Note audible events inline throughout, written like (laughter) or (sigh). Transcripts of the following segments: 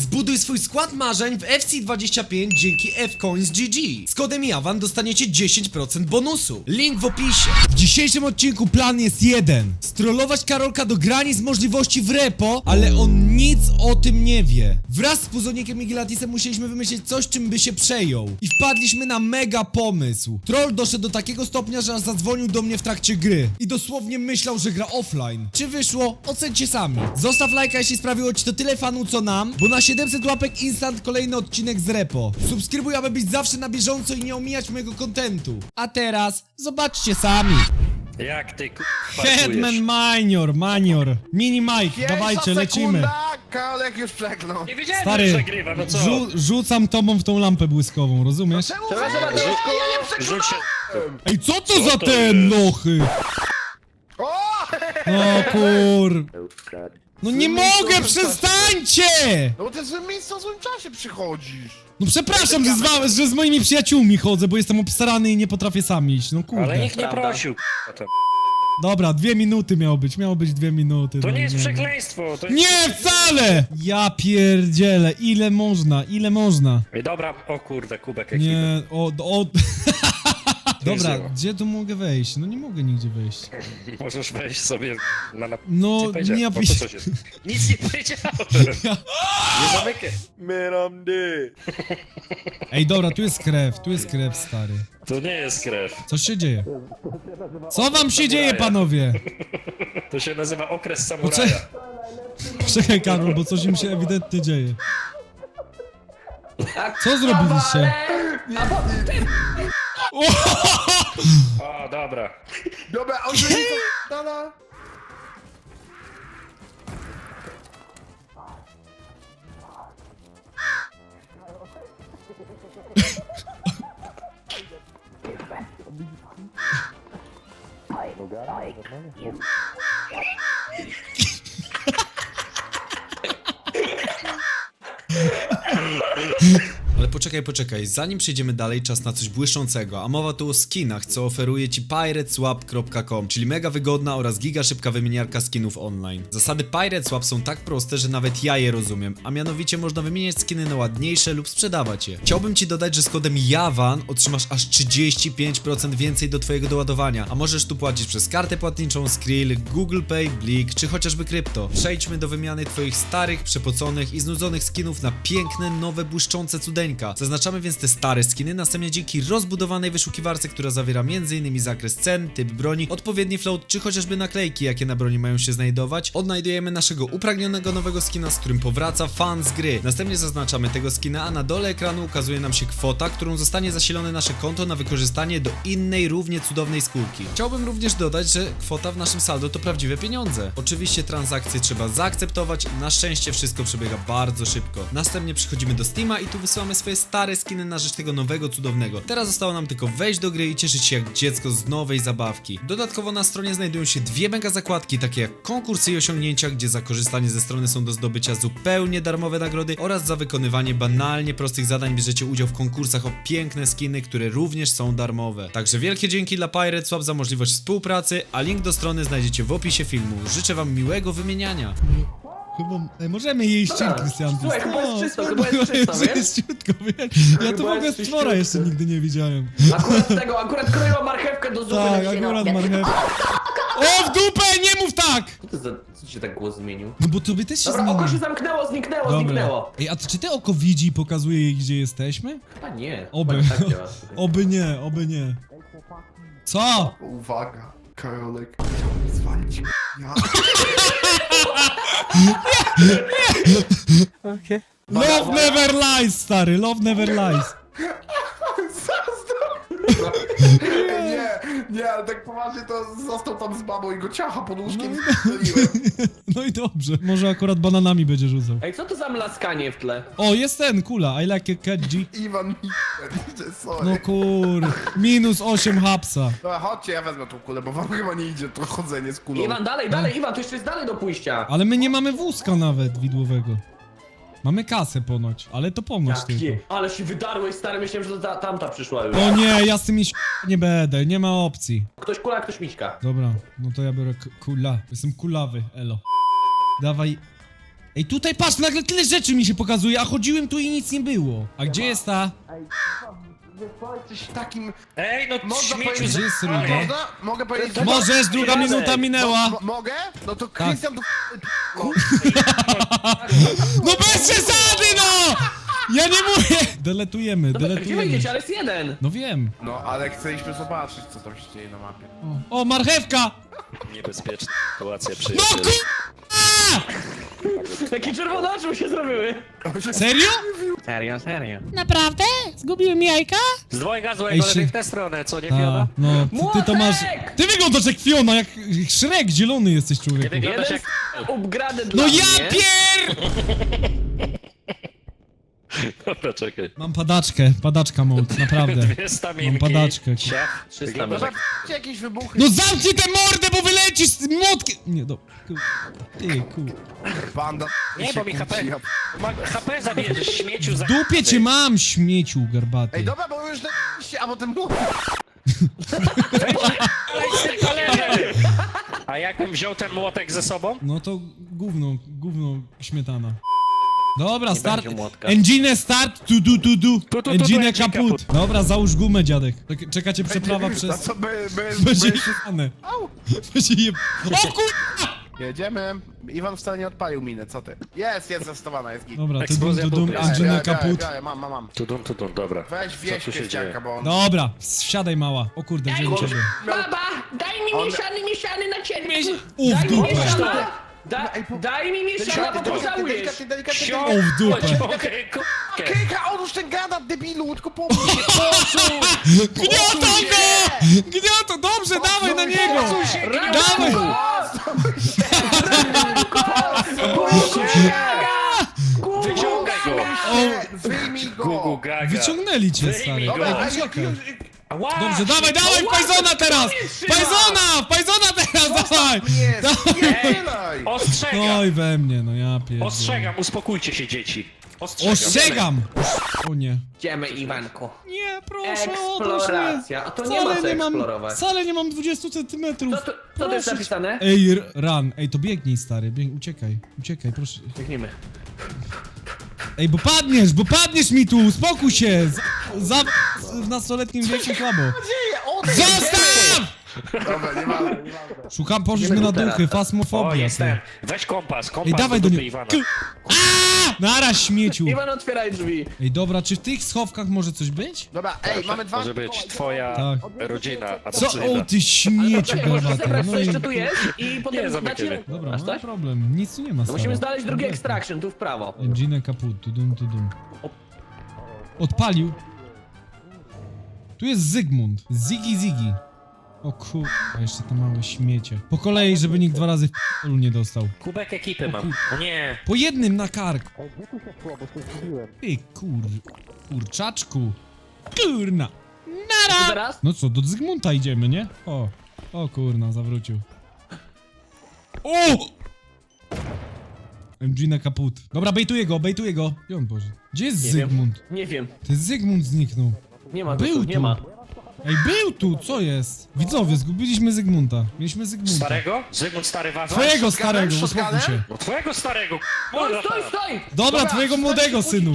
Zbuduj swój skład marzeń w FC25 dzięki Fcoins GG. Z kodem Jawan dostaniecie 10% bonusu. Link w opisie. W dzisiejszym odcinku plan jest jeden. Strollować Karolka do granic możliwości w repo, ale on nic o tym nie wie. Wraz z Puzonikiem i Gilatisem musieliśmy wymyślić coś, czym by się przejął. I wpadliśmy na mega pomysł. Troll doszedł do takiego stopnia, że zadzwonił do mnie w trakcie gry. I dosłownie myślał, że gra offline. Czy wyszło? Ocencie sami. Zostaw lajka, jeśli sprawiło ci to tyle fanu co nam, bo na 700 łapek instant kolejny odcinek z repo. Subskrybuj, aby być zawsze na bieżąco i nie omijać mojego kontentu. A teraz zobaczcie sami. Jak ty k***a Headman Minor, Manior, Mini Mike, dawajcie, lecimy. Karolek już przeklął. Nie wiedziałem, Stary, że przegrywa, no co? rzu rzucam tobą w tą lampę błyskową, rozumiesz? Czemu weź? Ja nie Rzuć się. przekląłem. Ej, co to Co za to ten jest? lochy? O! No kur... No nie mogę, przestańcie! No bo ty w złym miejscu w złym czasie przychodzisz. No przepraszam, że z, wa- że z moimi przyjaciółmi chodzę, bo jestem obsrany i nie potrafię sam iść, no kurde. Ale nikt nie Prawda. prosił to. Dobra, dwie minuty miało być, miało być dwie minuty. To no nie jest przekleństwo, to jest... Nie, wcale! Ja pierdzielę, ile można, ile można? Dobra, o kurde, kubek ekipy. Nie, o, o... Dobra, gdzie tu mogę wejść? No nie mogę nigdzie wejść. (laughs) Możesz wejść sobie na... na... No, Nie powiedziałem, nie o, to opis... coś jest. Nic nie powiedziałem. (laughs) Nie zamykaj. Ej, dobra, tu jest krew, tu jest krew, stary. To nie jest krew. Co się dzieje? Co wam się dzieje, panowie? To się nazywa okres samuraja. Czekaj, Karol, bo coś im się ewidentnie dzieje. Co zrobiliście? (laughs) O, dobra. Dobra, on to... (laughs) Dala. (laughs) Poczekaj, poczekaj, zanim przejdziemy dalej, czas na coś błyszczącego, a mowa tu o skinach, co oferuje ci pirateswap.com, czyli mega wygodna oraz giga szybka wymieniarka skinów online. Zasady Pirateswap są tak proste, że nawet ja je rozumiem, a mianowicie można wymieniać skiny na ładniejsze lub sprzedawać je. Chciałbym ci dodać, że z kodem JAWAN otrzymasz aż 35% więcej do twojego doładowania, a możesz tu płacić przez kartę płatniczą, Skrill, Google Pay, Blik czy chociażby krypto. Przejdźmy do wymiany twoich starych, przepoconych i znudzonych skinów na piękne, nowe, błyszczące cudeńka. Zaznaczamy więc te stare skiny, następnie dzięki rozbudowanej wyszukiwarce, która zawiera m.in. zakres cen, typ broni, odpowiedni float czy chociażby naklejki, jakie na broni mają się znajdować, odnajdujemy naszego upragnionego nowego skina, z którym powraca fan z gry. Następnie zaznaczamy tego skina, a na dole ekranu ukazuje nam się kwota, którą zostanie zasilone nasze konto na wykorzystanie do innej, równie cudownej skórki. Chciałbym również dodać, że kwota w naszym saldo to prawdziwe pieniądze. Oczywiście transakcje trzeba zaakceptować, na szczęście wszystko przebiega bardzo szybko. Następnie przechodzimy do Steama i tu wysyłamy swoje stare skiny na rzecz tego nowego, cudownego. Teraz zostało nam tylko wejść do gry i cieszyć się jak dziecko z nowej zabawki. Dodatkowo na stronie znajdują się dwie mega zakładki, takie jak konkursy i osiągnięcia, gdzie za korzystanie ze strony są do zdobycia zupełnie darmowe nagrody oraz za wykonywanie banalnie prostych zadań bierzecie udział w konkursach o piękne skiny, które również są darmowe. Także wielkie dzięki dla Pirate Swap za możliwość współpracy, a link do strony znajdziecie w opisie filmu. Życzę wam miłego wymieniania. Możemy jeść cień, Krystian. Słuchaj, chyba jest czysto, chyba jest czysto, wiesz? czyściutko, wiesz? Ja to w Chyba ogóle jest stwora jeszcze nigdy nie widziałem. Akurat tego, akurat kroiła marchewkę do zupy Tak, na akurat Nie. marchewka. O, w dupę, nie mów tak! Co to za, co ci się tak głos zmienił? No bo tobie też się Dobra, oko się zmieni. zamknęło, zniknęło, Dobra. zniknęło. Ej, a to czy te oko widzi i pokazuje jej, gdzie jesteśmy? Chyba nie. Oby. Chyba tak działa. (laughs) Oby nie, oby nie. Co? Uwaga, Karolek chciał mnie zwalić. Ja... Love never lies, stary, love never lies. (laughs) nie, nie, ale tak poważnie to został tam z babą i go ciacha pod łóżkiem i strzeliłem. (laughs) No i dobrze. Może akurat bananami będzie rzucał. Ej, co to za mlaskanie w tle? O, jest ten, kula, I like a cat G. Iwan. Sorry. No kur... Minus 8 hapsa. Dobra, chodźcie, ja wezmę tą kulę, bo wam chyba nie idzie to chodzenie z kulą. Iwan, dalej, dalej, Iwan, to jeszcze jest dalej do pójścia. Ale my nie mamy wózka nawet widłowego. Mamy kasę ponoć, ale to ponoć tylko. Ale się wydarłeś, stary, myślałem, że to ta, tamta przyszła już. O nie, ja z tymi ś- nie będę, nie ma opcji. Ktoś kula, ktoś miśka. Dobra, no to ja biorę k- kula. Jestem kulawy, elo. Dawaj. Ej, tutaj patrz, nagle tyle rzeczy mi się pokazuje, a chodziłem tu i nic nie było. A gdzie jest ta? Jesteś takim... Ej, no Można śmieciu powiedzieć- Gdzie jest? Można? Mogę powiedzieć... że- Możesz, druga Jacek. minuta minęła. Mo- Mogę? No to Tak. Krystian tu... (laughs) No bez przesady, no! Ja nie mówię! Deletujemy, Dobra, gdzie deletujemy. ale jest jeden. No wiem. No, ale chcieliśmy zobaczyć, co tam się dzieje na mapie. O, marchewka! Niebezpieczna sytuacja, No przyjaciele. (laughs) ku... Takie czerwone oczy mu się zrobiły. Serio? Serio, serio. Naprawdę? Zgubiłem jajka? Z dwojga Ej, złego, się- lepiej w tę stronę, co nie Fiona? no, ty, ty to masz... Młotek! Ty wyglądasz jak Fiona, jak Shrek, zielony jesteś Nie człowieku. wyglądasz Jeden jak... upgrady dla No mnie. ja pier... Dobra, czekaj. Mam padaczkę, padaczka mode, naprawdę. Dwie staminki. Mam padaczkę. Ciach. 300 Wyglądasz metrów. jak... Jakieś wybuchy. No zamknij tę mordę, bo wylecisz z młotkiem! Nie, do... Ty, ku... Banda... Nie, się bo mi HP... Ma... HP zabierzesz, śmieciu za... Dupie cię mam, śmieciu garbaty. Ej, dobra, bo już na... A potem... A jakbym wziął ten młotek ze sobą? No to gówno, gówno śmietana. Dobra, start. będzie młotka. Engine start, tu du tu du. tu, tu, Engine engine kaput. Dobra, załóż gumę, dziadek. Czek- Czekacie przeprawa A przez... co by... by, (laughs) Będzie by jebane. (laughs) Będzie jeb... O kurwa! Jedziemy. Iwan wcale nie odpalił minę, co ty? Jest, jest zastosowana, jest git. Dobra, tu dum Eksplozja tu dum, engine Biorę, kaput. biorę, Mam, mam, mam. Tudum, tudum, dobra. Weź wieś tu się pieścianka, dzieje? bo on... Dobra, wsiadaj mała. O kurde, wziąłem ciebie. Baba, daj mi mieszany, mieszany na ciebie. U, w Daj mi dupę. mieszana. Da, Ej, po- daj mi mieszana, bo Delikatnie, pocałujesz. delikatnie, delikatnie, Sio- delikatnie. O, w dupę. Okej, ku- Kryka, odłóż ten gada, debilu, tylko pomóż się, Gniotą go! Gniotą, dobrze, dawaj na niego! Dawaj! Wyciągaj go! Nie, Wyjmij Gugu go! gaga. Wyciągnęli cię, stary. Dobra, ej! Dobrze, dawaj, dawaj, w Pajzona teraz! Pajzona! W Pajzona teraz, dawaj! Nie, strzelaj! Ostrzegam! Oj, we mnie, no ja pierdolę. Ostrzegam, uspokójcie się dzieci. Ostrzegam. Ostrzegam! O nie. Idziemy, Iwanku. Nie, proszę, odłóż Eksploracja. A to nie ma co nie mam, eksplorować. wcale nie mam 20 centymetrów. Co tu, co tu jest Proszę cię. napisane? Ej, r- run. Ej, to biegnij, stary, bieg... uciekaj, uciekaj, proszę. Biegniemy. Ej, bo padniesz, bo padniesz mi tu, uspokój się! Za, za w nastoletnim wieku słabo. Zostaw! Dobra, nie ma, nie ma. Szukam, poszliśmy na duchy. O, fasmofobia. jestem. ty. Weź kompas, kompas Ej, dawaj do dupy niego. Iwana. Aaa! Naraz, śmieciu. Iwan, otwieraj drzwi. Ej, dobra, czy w tych schowkach może coś być? Dobra, ej, mamy dwa... Może być twoja Tak. rodzina Co? O, ty śmieciu, Czekaj, możesz garbaty. zebrać co No i... jeszcze tu jest i potem dacie... mnie. Dobra, Masz no coś? problem, nic tu nie ma, To musimy stary. znaleźć drugi extraction, tu w prawo. Engine kaput, tudum, tudum. Odpalił. Tu jest Zygmunt. Ziggy Ziggy. O kur... A jeszcze te małe śmiecie. Po kolei, żeby nikt dwa razy w nie dostał. Kubek ekipy mam. O nie. Po jednym na kark. Ty kur... Kurczaczku. Kurna. Nara! teraz? No co, do Zygmunta idziemy, nie? O. O kurna, zawrócił. O! Engine kaput. Dobra, bejtuję go, bejtuję go. Gdzie on Boże? Gdzie jest Nie wiem. Zygmunt? Nie wiem. Ty Zygmunt zniknął. Nie ma Był tu. nie ma. Ej, był tu, co jest? Widzowie, zgubiliśmy Zygmunta. Mieliśmy Zygmunta. Starego? Zygmunt stary waza? Twojego starego, uspokój się. No twojego starego. Kurwa. stój, stój! Dobra, twojego młodego synu.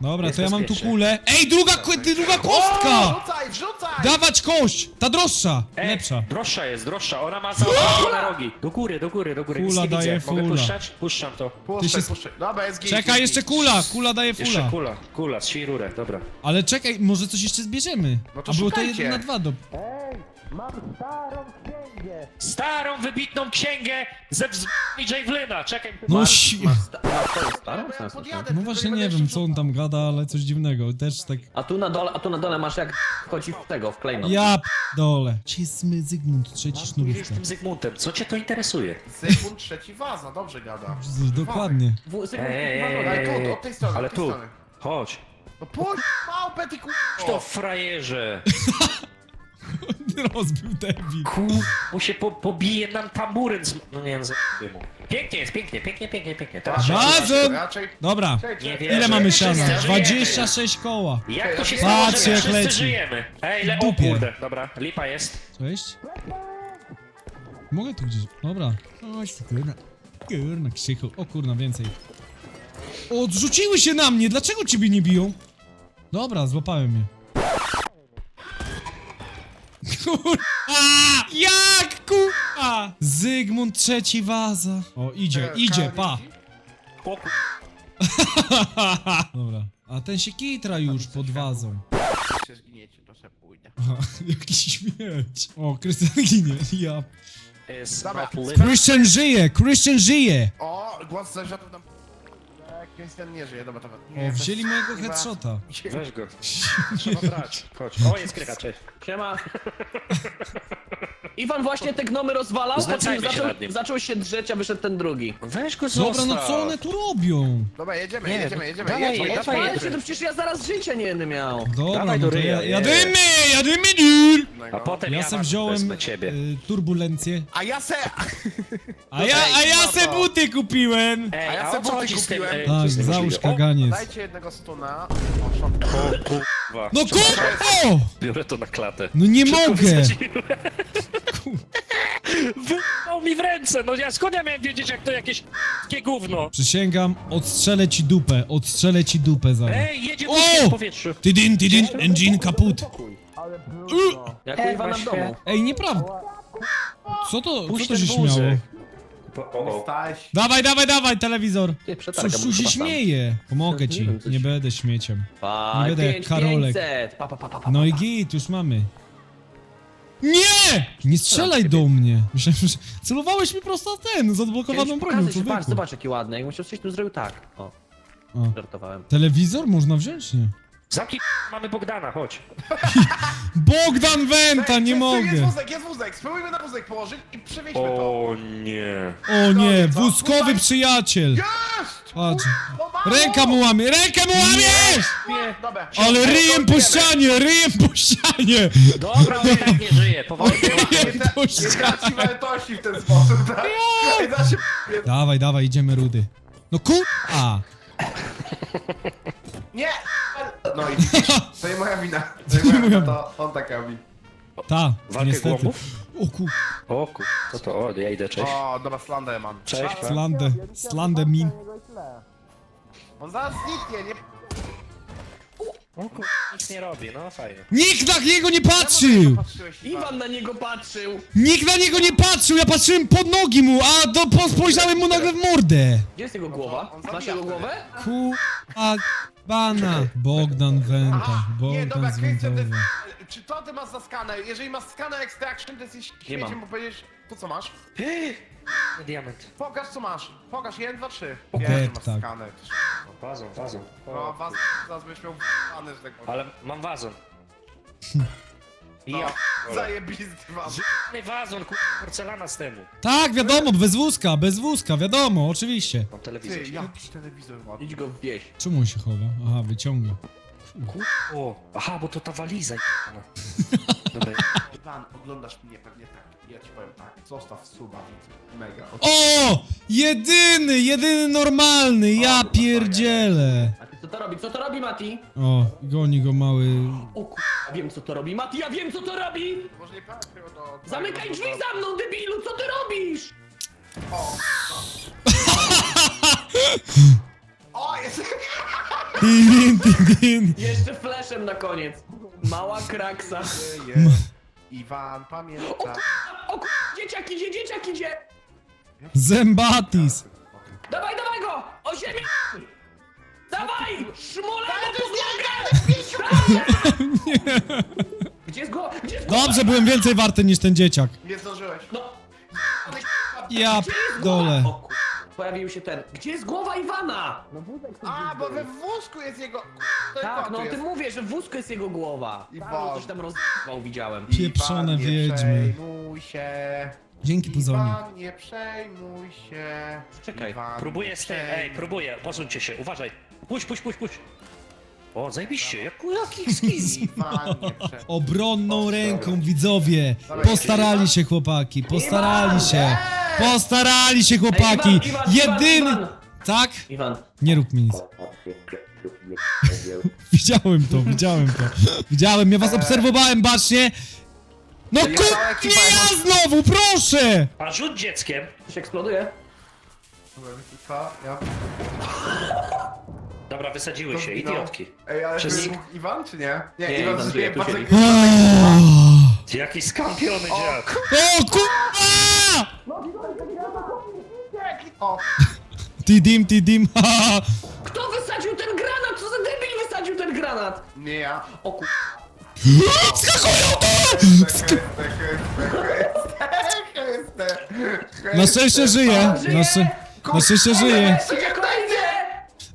Dobra, Jest to ja mam tu bezpiecznie. kulę. Ej, druga, ku- druga kostka! Wrzucaj, wrzucaj! Dawać kość! Ta droższa, Ej, lepsza. Droższa jest, droższa. Ona ma zaokrąglone rogi. Do góry, do góry, do góry. Nic Fula nie daje widzę. Mogę fula. puszczać? Puszczam to. Puszczaj, Ty się- puszczaj. Dobra, jest git. Czekaj, jeszcze git. kula, kula daje Jeszcze fula. kula, kula, z rurę, dobra. Ale czekaj, może coś jeszcze zbierzemy. No to A było to szukajcie. Jeden na dwa do... Starą, wybitną księgę ze wzmi Javelyna. Czekaj. No. Sta- na twoją starą? W sensie, Podjadę, No właśnie nie będę wiem, co on tam gada, ale coś dziwnego. Też tak... A tu na dole, a tu na dole masz jak wchodzi w tego, w klejnot. Ja dole. Gdzie jest my Zygmunt, trzeci Mówisz z sznurówka? tym Zygmuntem, co cię to interesuje? Sekund trzeci waza, dobrze gada. Z- Dokładnie. W, Ej, ej, ej. Ale tu, od tej strony, Ale od tej tu, strony. chodź. No pójdź, małpę ty ku... To frajerze. (laughs) Rozbił debil. Ku... Mu się po, pobije nam tamburyn z... No nie wiem, z... mu. Pięknie jest, pięknie, pięknie, pięknie, pięknie. Teraz Dobra. się... Razem! Raczej... Dobra. Nie wiem. Ile mamy siana? że- że- 26 koła. Jak to się Patrz, stało, że my jak wszyscy leci. żyjemy? Ej, le... o Dupie. kurde, dobra, lipa jest. Cześć. Mogę tu gdzieś... Dobra. Tu, kurwa. Kurna, krzychu. O kurna, więcej. Odrzuciły się na mnie! Dlaczego ciebie nie biją? Dobra, złapałem mnie. Kurwa! Jak kurwa! Zygmunt III Waza. O, idzie, E, idzie, pa. kur... (laughs) Dobra. A ten się kitra już pod wazą. Się zginiecie, to se pójdę. (laughs) Aha, jakiś śmierć. O, Krystian ginie. Ja. Dobra. Christian żyje! Christian żyje! O, głos zarzutów nam... Krystian nie żyje, dobra, to... O, wzięli mojego headshota. Weź go. Trzeba brać. Chodź. O, jest krycha, cześć. Siema. (laughs) Iwan właśnie te gnomy rozwalał, po czym Znęcajmy się zaczął, nad nim. zaczął się drzeć, a wyszedł ten drugi. Weź go Dobra, no co one tu robią? Dobra, jedziemy, Nie, jedziemy, jedziemy, dawaj, jedziemy, dawaj, jedziemy. Ale się, to przecież ja zaraz życia nie będę miał. Dobra, Dawaj no do to ryja, ja, je. jadymy, jadymy, dur! A potem Ja ja, se wam wziąłem wezmę ciebie. y, turbulencję. A ja se... A ja, a ja se buty kupiłem! Ej, A ja se buty kupiłem. e, Tak, załóż kaganiec. Dajcie jednego stuna. O, szok. Kurwa. No kurwa! Biorę to na klatę. No nie mogę! (laughs) Wypał mi w ręce, no ja skąd ja miałem wiedzieć, jak to jakieś takie gówno? Przysięgam, odstrzelę ci dupę, odstrzelę ci dupę zaraz. Ej, jedzie O! w powietrzu. Tidin, tidin, engine kaput. Jak Iwana w właśnie. domu. Ej, nieprawda. Co to, co Puść to ten się śmiało? Staś. Dawaj, dawaj, dawaj, telewizor. Ty, przetargam Coś tu się chyba sam. śmieje. Pomogę Nie ci, nie będę śmieciem. Pa, Nie będę jak 5, Karolek. 500. Pa, pa, pa, pa, pa. No i git, już mamy. Nie! Nie strzelaj do mnie. (laughs) Myślałem, że celowałeś mi prosto w ten, z odblokowaną bronią, pokazać, Patrz, człowieku. zobacz jaki ładny. Jakbym się coś tu zrobił tak. O, O. żartowałem. Telewizor można wziąć? Nie. Zamknij, mamy Bogdana, chodź. (laughs) Bogdan Wenta, nie Jest mogę. wózek, jest wózek, spróbujmy na wózek położyć i przewieźmy to. O nie. O nie, wózkowy przyjaciel. Jest! Patrz. Ręka mu łamie, rękę mu łamie! Nie. Dobra. Ale ryjem po ścianie, ryjem po ścianie! Dobra, on tak nie żyje, powoli. (laughs) Nie, tra- nie ścianie! traci wartości w ten sposób, tak? Ej, da się... Dawaj, dawaj, idziemy rudy. No kurwa! Nie! No i (laughs) to nie moja wina. To nie moja wina, to on tak robi. Ta, Walkę niestety. głąbów? O kur... O kur... Co to? O, ja idę, cześć. O, dobra, slandę mam. Cześć. Slandę, slandę min. On zaraz zniknie, nie... O kur... Nic nie robi, no fajnie. Nikt na niego nie patrzył! Patrzyłeś, Iwan na niego patrzył. Nikt na niego nie patrzył, ja patrzyłem pod nogi mu, a do, po, spojrzałem mu nagle w mordę. Gdzie jest jego głowa? Masz jego głowę? Kurwa, bana. Bogdan Wenta, Aha, nie, dobra, Bogdan Krystian, to jest... Czy to ty masz za skaner? Jeżeli masz skaner extraction, to jesteś Nie mam. śmieciem, bo powiedziesz... To co masz? Diament. Pokaż co masz. Pokaż, 1, 2, 3. Okej, Wiem, masz tak. skaner. Wazon, wazon. No, was, zaraz będziesz miał skaner, że tak powiem. Ale mam wazon. (laughs) No, Ja... zajebisty was. Nie wazon, kur... porcelana z temu. Tak, wiadomo, bez wózka, bez wózka, wiadomo, oczywiście. Mam telewizor. Ty, jaki telewizor ładny. Idź go wieś. Czemu on się chowa? Aha, wyciąga. O, aha, bo to ta waliza jebana. (laughs) Dobra, Iwan, oglądasz mnie pewnie tak. Ja ci powiem tak. Zostaw suba, widzę. Mega. O! Jedyny, jedyny normalny, ja pierdzielę. A ty co to robi? Co to robi Mati? O, goni go mały... O kur... Ja wiem co to robi. Mati, ja wiem co to robi! Może nie patrzę do... Zamykaj drzwi za mną, debilu! Co ty robisz? O! (laughs) O, jest... Tidin, tidin. Jeszcze fleszem na koniec. Mała kraksa. (laughs) Iwan, O pamięta. kur... O kur... Dzieciak idzie, dzieciak idzie! Zębatis. Dawaj, dawaj go! O ziemię! Dawaj! Szmula na podłogę! (laughs) Gdzie jest go? Gdzie jest głowa? Dobrze, byłem więcej warty niż ten dzieciak. Nie zdążyłeś. No, Ja dole. O. Pojawił się ten. Gdzie jest głowa Iwana? No wózek tu A, gdzieś bo był. we wózku jest jego... To Tak, no o tym mówię, że w wózku jest jego głowa. I Tam bal. coś tam rozwał, widziałem. Pieprzone Iwan, nie wiedźmy. przejmuj się. Dzięki, Puzonie. Iwan, nie przejmuj się. Czekaj, Iwan, próbuję nie z tej... Ej, przejmuj próbuję, posuńcie się, uważaj. Puść, puść, puść, puść. O, zajebiście, jak, jaki skiz. (laughs) Iwan, nie przejmuj Obronną ręką, widzowie. Postarali się chłopaki, postarali się. Postarali się chłopaki. Ej, Iwan, Iwan, Jedyny... Iwan, Iwan. Tak? Iwan. Nie rób mi nic. (laughs) Widziałem to, widziałem to. Widziałem, ja was obserwowałem bacznie. No ja cała ekipa ja znowu, proszę! A rzut dzieckiem. Coś eksploduje? Co? Ja... Dobra, wysadziły się, idiotki. Ej, ale Przez- to Iwan, czy nie? Nie, Nie, Iwan Iwan żyje, żyje, tu patrz siedzi. jak... Jaki skampiony dziad. O kurwa! O, Tidim, tidim, haha! (laughs) Kto wysadził ten granat? Co za debil wysadził ten granat? nie ja. O kur... Skakują tu! Na szczęście żyje, na, szczę... na szczęście żyje.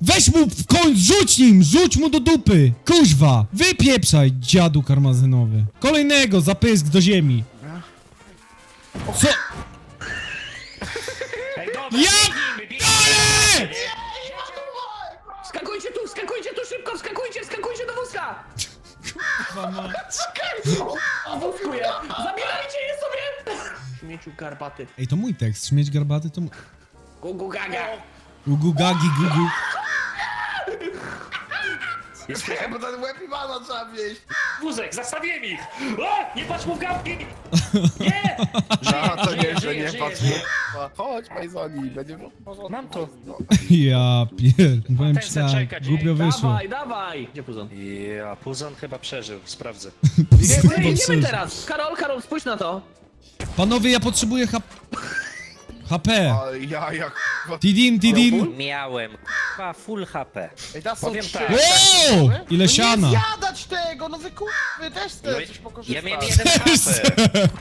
Weź mu w końcu, rzuć nim, rzuć mu do dupy! Kuźwa, wypieprzaj, dziadu karmazynowy. Kolejnego, zapysk do ziemi. Co? Ej, dobra, Ja biegnijmy, biegnijmy. dole! Skakujcie tu, skakujcie tu szybko, skakujcie, skakujcie do wózka! O, wózkuję! Zabierajcie je sobie! Śmieciu karpaty. Ej, to mój tekst, śmieć garbaty to mój... Gugu gaga. Ugu gagi gugu. Nie, bo ten łeb Iwana trzeba wieść. wózek, zastawiłem ich. O, nie patrz mu w gałki. Nie! (laughs) No, to nie, żyje, że nie patrz. żyje. Chodź, Pajzoni, będzie. Mam to. Ja pier... Powiem ci tak, zaczekać, głupio wyszło. Dawaj, dawaj! Gdzie puzon? Ja, Puzon chyba przeżył, sprawdzę. Ty, Kurwa, idziemy teraz! Karol, Karol, spójrz na to! Panowie, ja potrzebuję hap... HP. Ale ja jak... Tidim, tidim. Miałem, k***a, full HP. Ej, da są Powiem trzy. tak. O! Ile No siana. nie zjadać tego, no wy kurwy, też No, chcę coś pokorzystać. ja miałem jeden HP.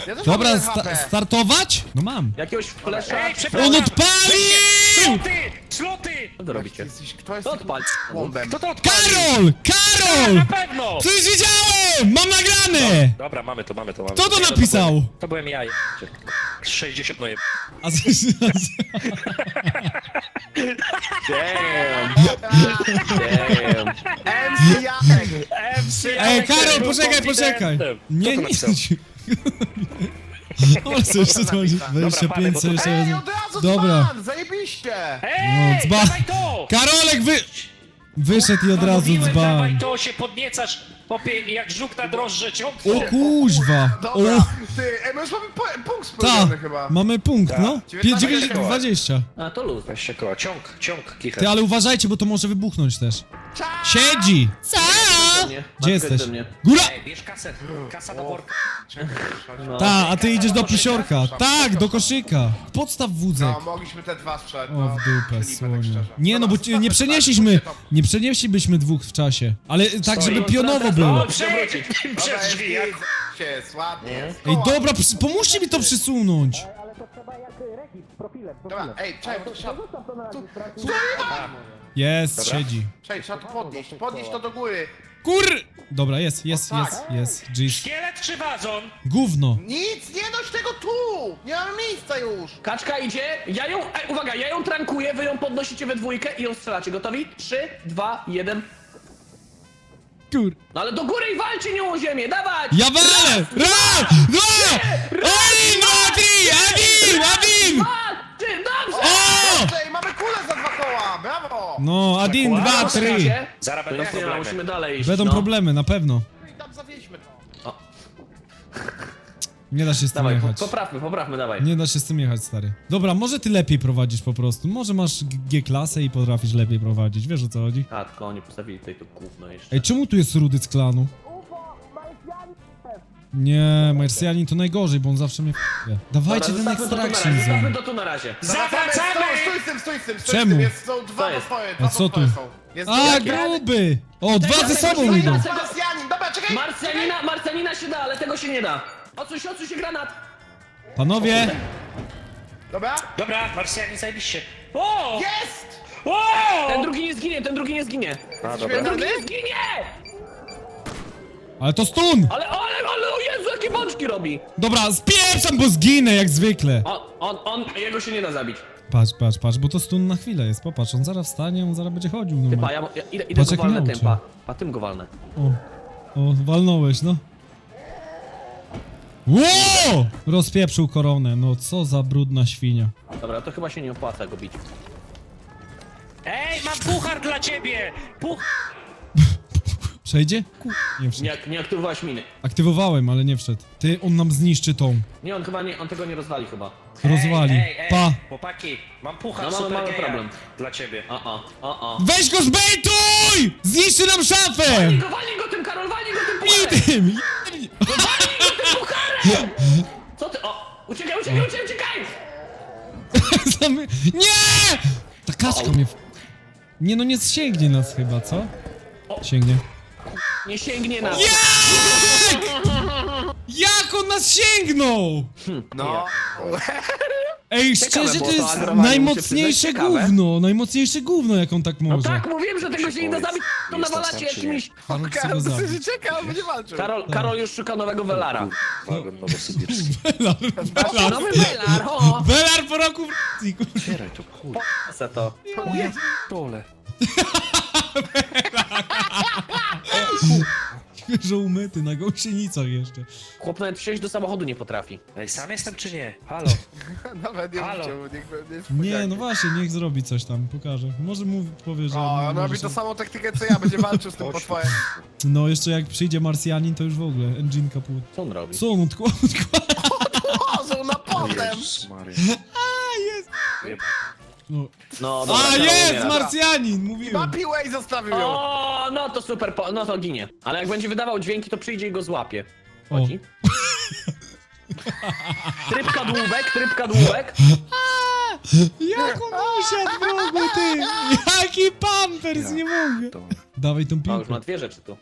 Ja też mam Dobra, jeden sta HP. startować? No mam. Jakiegoś flesza? Ej, On przepraszam! odpalił! Sloty! Sloty! Co to robicie? Jesteś, kto jest To odpal. Kto to odpalił? Karol! Karol! Na pewno! Coś widziałem! Mam nagrane! Dobra, mamy to, mamy to, mamy Kto to Nie, no, napisał? To byłem ja. je- 60 no je... A coś... Damn! Damn! MC Janek! MC Ej, Karol, poczekaj, poczekaj! Nie, nie. O, co jeszcze to będzie? 25, co jeszcze Ej, będzie? od razu Dobra. dzban, zajebiście! Ej, No, dzba- dawaj to! Karolek wy... Wyszedł i od razu Mówiłem, dawaj dzban. to, się podniecasz, popie, jak żuk na drożdże, ciąg O kuźwa! Dobra, O, ty, ej, my już mamy po, punkt ta! spełniony chyba. Mamy punkt, Tak. no. 19 9, 20. No A, to luz. Weź się koła, ciąg, ciąg, kichę. Ty, ale uważajcie, bo to może wybuchnąć też. Siedzi! Co? Gdzie jesteś? Góra! Ej, bierz kasę, kasa do worka. No. Ta, a ty idziesz do pisiorka. Tak, do koszyka. Podstaw wózek. No, mogliśmy te dwa sprzedać. O, no, w dupę, tak słonie. szczerze. Nie, no bo Dobra, ci- nie zostawmy przenieśliśmy, nie przenieślibyśmy dwóch w czasie. Ale tak, żeby pionowo było. O, przejdź Dobra, przez drzwi, jak... git, się, jest ładnie. Nie? Ej, dobra, przy- pomóżcie mi to przysunąć. Dobra, ej, czekaj, bo to trzeba... Tu, Jest, Dobra. siedzi. czekaj, trzeba to podnieść, podnieść to do góry. Kur... Dobra, jest, jest, tak. jest, jest. Jeez. Szkielet czy wazon? Gówno. Nic, nie dość tego tu! Nie mamy miejsca już! Kaczka idzie, ja ją, ej, uwaga, ja ją trankuję, wy ją podnosicie we dwójkę i ją strzelacie. Gotowi? 3, 2, 1. Kur... No ale do góry i walczy nią o ziemię, dawać! Ja walę! Raz, dwa! Olim, Mati! Abim, Abim! Dwa, trzy, dobrze! O! Ej, mamy kulę za dwa koła, brawo! No, Adin, dwa, trzy. Zaraz To będą problemy. Będą problemy, na pewno. No I tam zawieźmy to. Nie da się z tym dawaj, po, jechać. poprawmy, poprawmy, dawaj. Nie da się z tym jechać, stary. Dobra, może ty lepiej prowadzisz po prostu. Może masz G- G-klasę i potrafisz lepiej prowadzić. Wiesz o co chodzi? A, tylko oni postawili tutaj to gówno jeszcze. Ej, czemu tu jest Rudy z klanu? Nie, Marsjanin to najgorzej, bo on zawsze mnie f***e. Dawajcie ten Dobra, zostawmy to tu na extraction razie, zone. Zostawmy to tu na razie. Stój z tym, stój z tym, stój z Czemu? tym, jest, są dwa Co jest? postoje, A dwa co tu? są. Jest A, jakie? gruby! O, dwa ze sobą idą. nie da- Marsjanin, dobra, czekaj! Marsjanina, Marsjanina się da, ale tego się nie da. Odsuń się, odsuń się granat! Panowie, Dobra? Dobra, Marsjanie, zajebiście. O! Jest! O! Ten drugi nie zginie, ten drugi nie zginie. A, Ten dobra. drugi nie zginie! ale to stun! Ale, ale, ale, o Jezu, jakie bączki robi! Dobra, spieprzam, bo zginę jak zwykle. On, on, on, jego się nie da zabić. Patrz, patrz, patrz, bo to stun na chwilę jest. Popatrz, on zaraz wstanie, on zaraz będzie chodził. Typa, normalnie. ja, ja idę, idę Patrz, go jak walnę miał tym, cię. pa. Pa, tym go walnę. O, o, walnąłeś, no. Ło! Rozpieprzył koronę, no co za brudna świnia. Dobra, to chyba się nie opłaca go bić. Ej, mam puchar dla ciebie! Puch... (laughs) Przejdzie? Ku... Nie wszedł. Nie, nie aktywowałeś miny. Aktywowałem, ale nie wszedł. Ty, on nam zniszczy tą. Nie, on chyba nie, on tego nie rozwali chyba. rozwali. Ej, ej, ej, Pa. Chłopaki, mam puchar No, mamy super mały geja problem. dla ciebie. O, o, o, o. Weź go zbejtuj! Zniszczy nam szafę! Walnij go, walnij go tym, Karol, walnij go tym pucharem! tym! Co ty, o! Uciekaj, uciekaj, uciekaj, uciekaj! (laughs) Zamy... Nie! Ta kaczka mnie... w- Nie no, nie sięgnie nas chyba, co? Sięgnie. Nie sięgnie nas. Jak? Jak on nas sięgnął? No. Ej, Ciekawe szczerze to było to jest muszę najmocniejsze przyznać, ciekawe. gówno, najmocniejsze gówno jak on tak No może. tak, mówiłem, że tego się nie da zabić, to nawalacie sam, czy nie? jakimiś... Karol chce go będzie walczył. Karol, Karol już szuka nowego Welara. Wagon nowosybirski. Velar, Nowy Welar, o! Velar po roku w Rosji, kurwa. Otwieraj to, kurwa. Se to. Dole. (laughs) Świeżo umyty, na gąsienicach jeszcze. Chłop nawet wsiąść do samochodu nie potrafi. Ej, sam jestem czy nie? (laughs) Halo. (laughs) Nawet nie Halo. chciał, niech będzie Nie, no właśnie, niech zrobi coś tam, pokaże. Może mu powie, że... O, on może robi się- to samą taktykę co ja, będzie walczył z tym (laughs) potworem. No, jeszcze jak przyjdzie Marsjanin, to już w ogóle, engine kaput. Co on robi? Co on odkłada? Położył na potem! Jezus Maria. No. No dobra, A, jest! umiera. Marsjanin! Mówiłem! Papił i zostawił ją. O, no to super, po, no to ginie. Ale jak będzie wydawał dźwięki, to przyjdzie i go złapie. O. Chodzi. (laughs) Tryb kadłubek, tryb kadłubek. (laughs) Jak on usiadł w rogu, ty! Jaki pampers, nie mogę! Dawaj tą O, już piłkę. ma dwie rzeczy tu.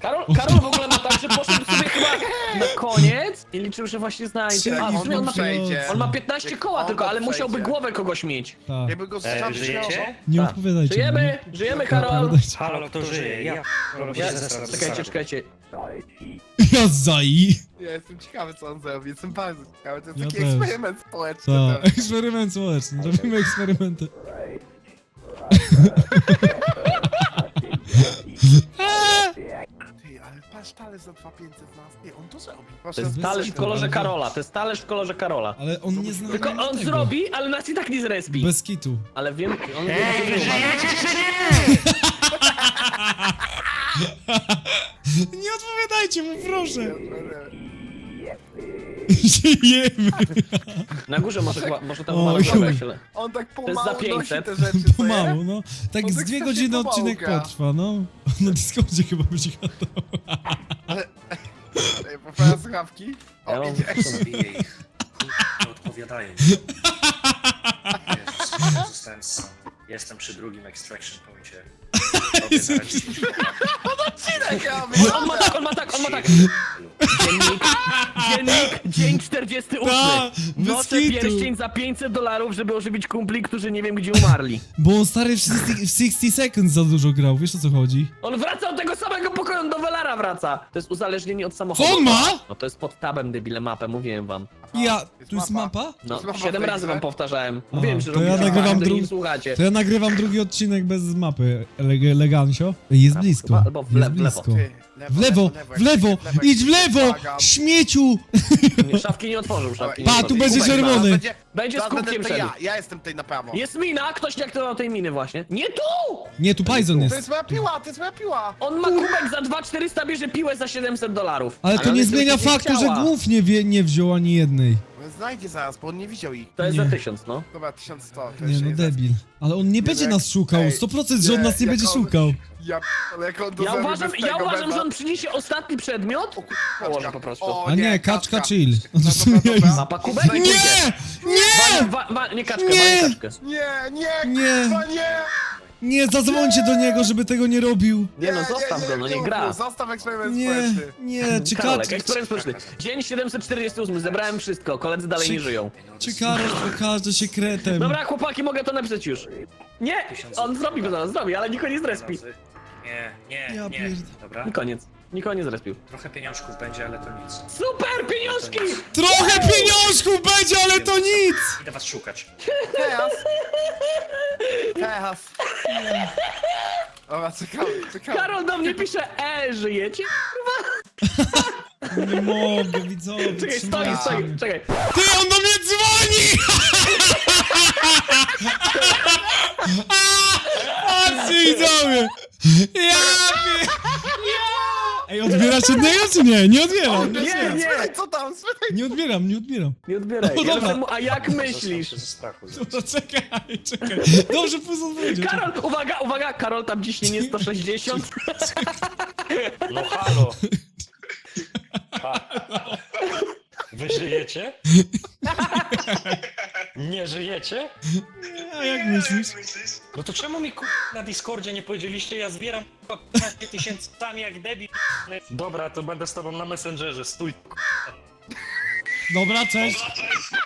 Karol, (laughs) Karol w ogóle ma że poszedł sobie chyba na koniec i liczył, że właśnie znajdzie. A, w on sumie on ma, przejdzie. on ma 15 koła On tylko, ale musiałby głowę kogoś mieć. Tak. Jakby go żyjecie? Nie Tak. odpowiadajcie. Żyjemy, żyjemy Karol. Odpowiadajcie. Halo, kto żyje? Ja. Ja, czekajcie, czekajcie. Ja zai! Ja jestem ciekawy co on zrobi, jestem bardzo ciekawy. To jest Ja taki też. eksperyment społeczny. Tak, teraz. eksperyment społeczny, robimy eksperymenty. (laughs) (laughs) (laughs) Patrz talerz za 2500 nas. Nie, on to zrobi. To jest talerz w kolorze Karola, to jest talerz w kolorze Karola. Ale on nie zna Tylko on tego. zrobi, ale nas i tak nie zrespi. Bez kitu. Ale wiem, on wie, że nie umarł. (laughs) Nie odpowiadajcie mu, proszę! Żyjemy! Na górze może chyba, może tam O, chyba chuj. głowę się le- On tak jest za pomału nosi 500. te rzeczy, co Pomału, nie? no. Tak z tak dwie godziny pomału odcinek potrwa, no. (laughs) Na Discordzie chyba będzie gadał. (laughs) Ej, Poprawa słuchawki. Ja O, mam- idzie. Ich. Nie odpowiadają. (laughs) Jezus, zostałem sam. Jestem przy drugim extraction poincie. Odcinek ja On, ma tak, on ma tak, on ma tak. Dziennik, dziennik, dzień 48. Ta, Noszę pierścień za 500 dolarów, żeby ożywić kumpli, którzy nie wiem gdzie umarli. Bo on stary w 60, w 60 seconds za dużo grał, wiesz o co chodzi? On wraca od tego samego pokoju, on do Velara wraca. To jest uzależnienie od Co samochodu. on ma? No to jest pod tabem, debile, mapę, mówiłem wam. Ja, tu jest mapa. No, siedem razy wam powtarzałem. Mówiłem, że to ja nagrywam drugi- słuchacie. To ja nagrywam drugi odcinek bez mapy, elegancio. Jest blisko, chyba, albo w le- jest w lewo. blisko. Ty, W lewo, w lewo, idź w lewo, śmieciu! Nie, Szafki nie otworzył, szafki nie Pa, tu otworzył. będzie Kubek, czerwony. zaraz Będzie, Będzie z zaraz kubkiem szedł. ja, ja jestem tutaj na prawo. Jest mina, ktoś nie aktywował tej miny właśnie. Nie tu! Nie, tu Python To jest. jest moja piła, to jest moja piła. On ma kubek za 2400, bierze piłę za 700 dolarów. Ale to nie zmienia faktu, że głów nie, wie, nie wziął ani jednej. No Znajdzie zaraz, bo on nie widział ich. To jest Nie. za 1000, no. Dobra, 1100. to Nie jeszcze no, jest debil. Ale on nie będzie jak- nas szukał, ej, 100% że on nie, nas nie jak będzie on- szukał. Ja ale jak on to Ja uważam, bez ja tego uważam, że on przyniesie ostatni przedmiot. Położę po prostu. O, A nie, kaczka chill. No to Dobra, dobra. (laughs) Mapa kubek? Znajdzie- Nie! Nie! Wa, wa, nie kaczkę, Nie! nie kaczkę. Nie, nie, Nie. kurwa, nie! Nie, zadzwońcie do niego, żeby tego nie robił. Nie no, zostaw go, no nie gra. mu, Zostaw eksperyment Nie, społeczny. nie, czy Karolek, Kacz... eksperyment społeczny. Dzień 748, zebrałem wszystko, koledzy dalej Czy- nie żyją. Czy Karol pokaże się kretem? Dobra, chłopaki, mogę to napisać już. Nie, on zrobi go zaraz, zrobi, ale niko nie zrespi. Nie, nie, Ja nie. pierd- Dobra. I koniec. Nikogo nie zrespił. Trochę pieniążków będzie, ale to nic. Super, pieniążki! Trochę pieniążków będzie, ale to nic! Idę was szukać. Teraz. Teraz. Dobra, czekamy, czekamy. Karol do mnie pisze, e, żyjecie? (laughs) Nie mogę, widzowie, Czekaj, stoi, trzymajcie stoi, mnie. czekaj. Ty, on do mnie dzwoni! (laughs) Patrzcie, widzowie! Ja pie... Ej, odbierasz jednego czy nie? Nie odbieram. Nie, nie. Co tam? spytaj. Nie odbieram, nie odbieram. Nie odbieraj. No Ja dobra. a jak myślisz? się ze strachu. Dobra, czekaj, czekaj. Dobrze, puzzle będzie. Karol, uwaga, uwaga, Karol tam ciśnienie 160. No halo. Wy żyjecie? Nie żyjecie? A jak myślisz? No to czemu mi ku... na Discordzie nie powiedzieliście? Ja zbieram ku- 15 tysięcami jak debil. Dobra, to będę z tobą na Messengerze, stój. Dobra, cześć.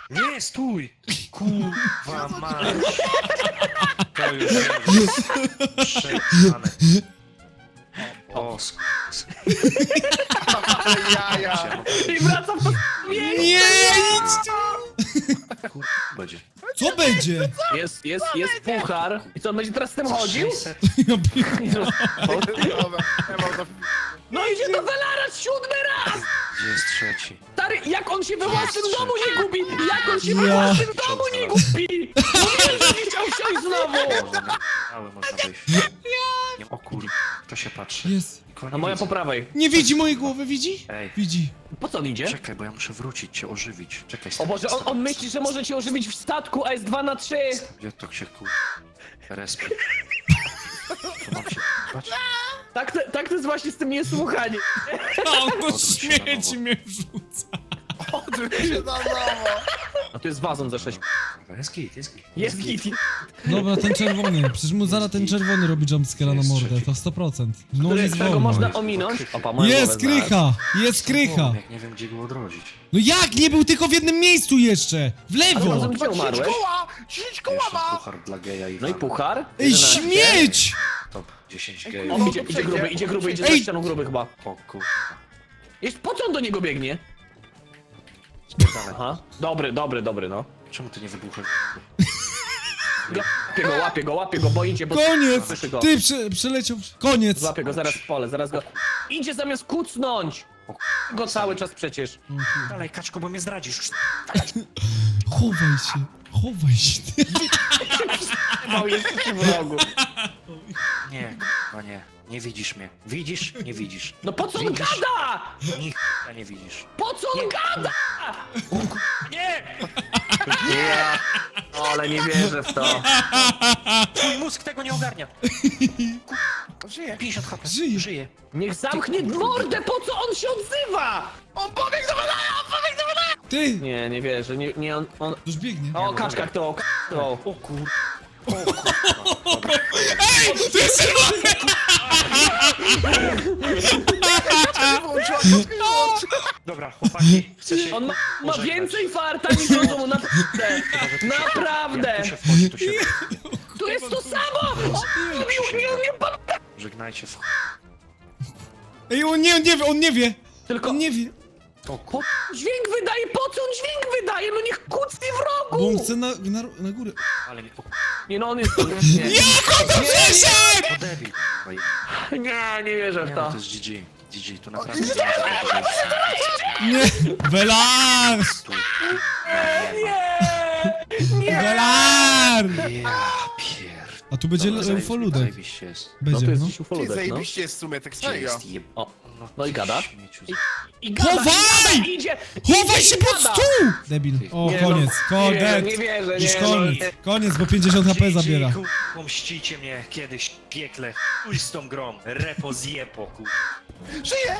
Nie, stój! Kurwa mać. To już jest przegrane. O, sk... Ale jaja. I wracam do miejsca. Nie, idź będzie. Co będzie? Jest, jest, jest puchar. I co, on będzie teraz z tym chodził? 600? Ja pier- Dobra, ja mam to... No idzie do Welara siódmy raz! Gdzie jest trzeci? Stary, jak on się we własnym domu nie gubi! Jak on się we Ja. własnym domu nie gubi! Mówiłem, że nie chciał siąść znowu! Mały można wyjść. Nie, o kur... To się patrzy. Jest. A nie moja widzę. po prawej. Nie widzi mojej głowy, widzi? Ej. Widzi. Po co on idzie? Czekaj, bo ja muszę wrócić, cię ożywić. Czekaj, O Boże, on, on myśli, że może cię ożywić w statku, a jest 2 na 3 Gdzie to się kur... Respy. To mam się... Patrz. Tak to, tak to jest właśnie z tym niesłuchaniem. A on do Odwróć się na śmieci nowo. mnie wrzuca. Odwróć się na nowo. A tu jest wazon za 6. Jest git, jest git. Jest git. Dobra, ten czerwony. Przecież mu zaraz ten czerwony robi jumpscare'a na mordę. To 100%. No Który, jest którego wolno. można ominąć. Opa, Jest głowę krycha! Jest krycha! Jak nie wiem, gdzie go odrodzić. No jak? Nie był tylko w jednym miejscu jeszcze! W Ale lewo! rozumiem, gdzie umarłeś? koła! 10 koła Jeszcze ma! puchar dla geja i No i puchar? Ej, 11. śmieć! Top 10 Ej, gejów. On idzie, gruby, idzie gruby, idzie Ej! za ścianą gruby chyba. O. Jest, po co on do niego biegnie? Aha. Dobry, dobry, dobry, no. Czemu ty nie wybuchasz? Łapię go, łapię go, łapię go, boicie, bo... Koniec! Słyszy go. Ty prze, przeleciał. Koniec! Złapię go zaraz w pole, zaraz go... Idzie zamiast kucnąć! Go cały czas przecież. Dalej, kaczko, bo mnie zdradzisz. Chowaj się! Chowaj się! Jest przy wrogu. Nie, kurwa nie. Nie widzisz mnie. Widzisz? Nie widzisz. No po co on Widzisz? gada? Nikt nie widzisz. Po co on gada? Nie! Ja... Ale nie wierzę w to. Twój mózg tego nie ogarnia. Żyje. 50 HP. Żyje. Żyje. Niech zamknie mordę, po co on się odzywa? On pobiegł do Welara! On pobiegł do Welara! Ty! Nie, nie wierzę, nie, nie on... on... Już biegnie. O, kaczka kto, kto. O kur... O. Dobra. Ej! To jest. Dobra, chłopaki, chcę się On ma, ma pożegnać. więcej farta niż rozumu, naprawdę! Naprawdę! Jak tu się wchodzi, to się... Tu jest to samo! On mówił, nie umiem pan... Żegnajcie w... Ej, on nie, on nie wie, on nie wie! Tylko On nie wie! Dźwięk wydaje, po co on dźwięk wydaje? No niech kucnie w Bo on rogu! chce na, na, na górę. Ale mi... O Nie no, on jest... Nie, nie, Przeszedł! to debil. kurwa. nie, nie wierzę w Nie no, to. to jest GG. GG, tu naprawdę... Nie! Velar! Tu. Velar! Ja pier... A tu będzie Dobra. Zajebiście jest. No Będzie, to jest no. Ty ufoludek, no. zajebiście jest w sumie, tak Gdzie serio. jest jeb... O, No, no i gada. śmieciu. I gada, Chowaj! i gada, idzie! Chowaj idzie się i pod gada. stół! Debil. O, Nie, no, koniec. nie Koniec. nie wierzę, Już nie, no, koniec. nie. Koniec, bo 50 HP zabiera. GG, ku- Pomścicie mnie kiedyś w piekle. Chuj z tą grą. Repo zjepo, ku... Żyje!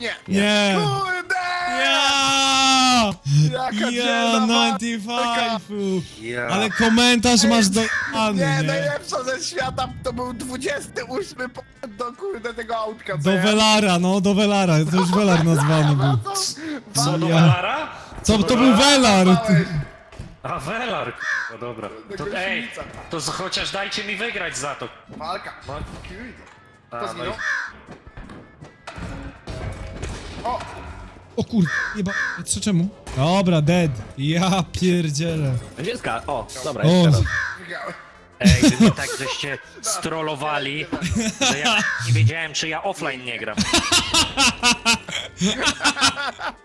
Nie. Nie! Kurde! Ja! Jaka Ja, dzielna 95! Ja... Ale komentarz masz do...Any, Nie, nie? najlepsza ze świata to był 28 po- do kurde tego autka, co Do ja- Velara, no, do Velara. To już Velar nazwany był. (laughs) No to- Co do Ja. Velara? Co, to był Velar! A Velar, no dobra. To, Tego ej, silnica. to z- chociaż dajcie mi wygrać za to. Walka. No, Kurde. a, To no zginął? O! O kur... Jeba... Co, czemu? Dobra, dead. Ja pierdzielę. Gdzie jest Ka- O, dobra, O, Karol. Wygrałem. Ej, mnie tak żeście strollowali, że ja nie wiedziałem, czy ja offline nie gram. (laughs)